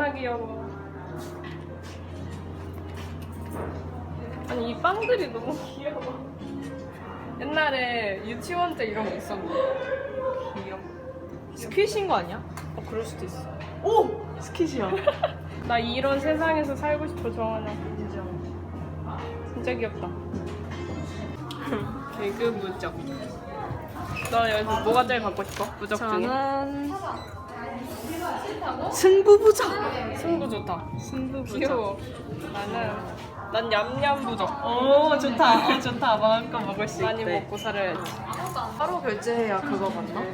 존나 귀여워. 아니 이 빵들이 너무 귀여워. 옛날에 유치원 때 이런 거 있었는데. 귀여워. 스퀴시인 거 아니야? 어 그럴 수도 있어. 오! 스퀴시야. 나 이런 세상에서 살고 싶어 정하나. 진짜. 진짜 귀엽다. 개그 무적. 너 여기서 뭐가 제일 갖고 싶어? 무적 중에? 저는 승부부자. 승부 좋다. 승부 부자. 귀여워. 나는 난 냠냠 부적. 오 좋다. 어, 좋다. 마음껏 먹을 수 많이 있대. 먹고 살아야지. 따로 결제해야 그거 맞나? 어.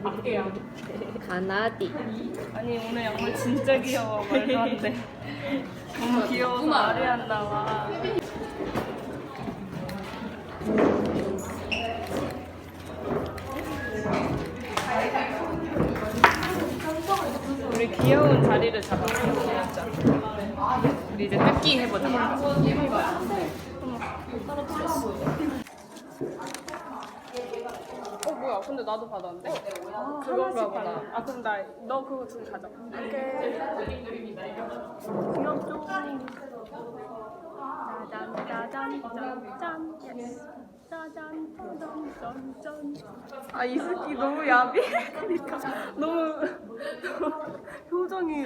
가나디. 아니 오늘 양말 진짜 귀여워. 말도 안 돼. 너무 귀여워서 말이 안 나와. 귀여운 자리를 잡았어. 진짜. 우리 이제 뜯기 해보자. 어 뭐야? 근데 나도 받았는데? 그건가 보다. 아 그럼 나 너 그거 둘 가져. 귀엽죠? 짜잔 짜잔 짠짠 예스. 짜잔 짜잔 짠짠 아 이슬기 너무 야비. 그러니까 너무 표정이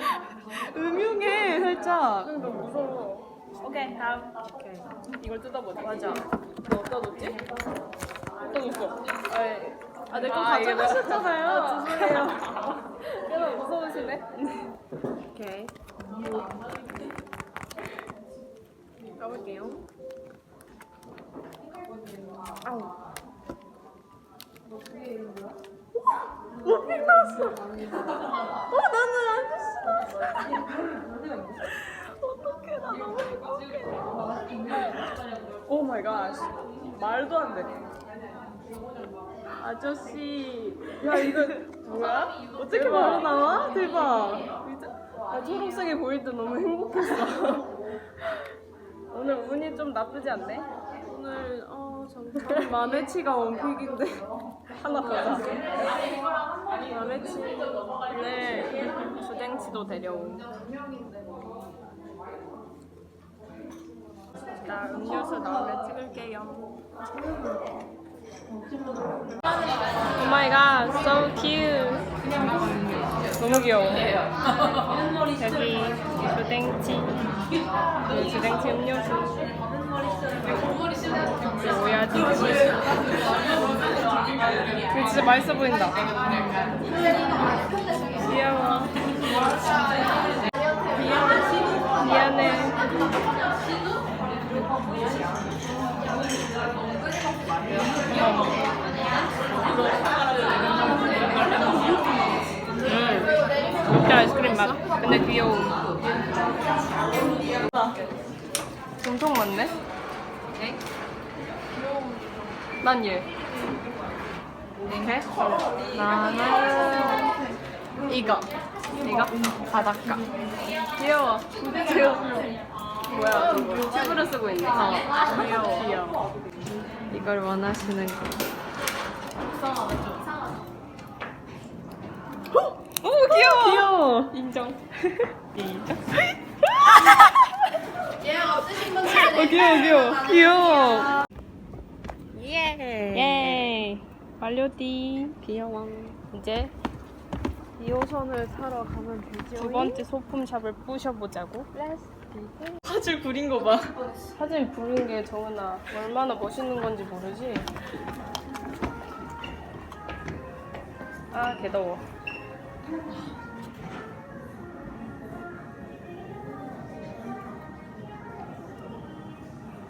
음흉해 살짝. 너 무서워. 오케이 다음. 오케이. 이걸 뜯어보자. 맞아. 너 어디다 놓지? 어디다? 아이. 아, 내거 아, 이게 가져가셨잖아요. 아, 죄송해요. 꽤나 무서우시네. 오케이. 가볼게요. 아우. 못 끝났어. 어 나는 안 됐어. 어떡해 나 너무 행복해. 오 마이 갓. 말도 안 돼. 아저씨. 야 이거 뭐야? 어떻게. 바로 나와? 대박. 나 초록색이 보일 때 너무 행복했어. 오늘 운이 좀 나쁘지 않네? 오늘 어 잠깐 마메치가 원픽인데 하나 더 사. 마메치. 오늘 주댕치도 데려온. 나 음료수 나오면 찍을게요. 오 마이 갓, so cute. 너무 귀여워. 여기 주댕치. 네, 주댕치 음료수. 오야지. 이거 진짜 맛있어 보인다. 귀여워. 미안해. 음, 진짜 아이스크림 맛. 근데 귀여움. 엄청 많네. 난 얘. 이렇게? 나는 이거. 이거? 바닷가. 귀여워. 귀여워. 뭐야? 튜브를 쓰고 있네. 어. 귀여워. 귀여워. 이걸 원하시는 거. 오 귀여워. 귀여워. 인정. 인정. 어, 귀여워 귀여워 귀여워. 예. 예. 완료디. 귀여워. 이제 2호선을 타러 가면 되죠. 두 번째 소품샵을 부셔보자고. 사실 구린 거 봐. 사진 부른 게 정은아 얼마나 멋있는 건지 모르지? 아 개더워.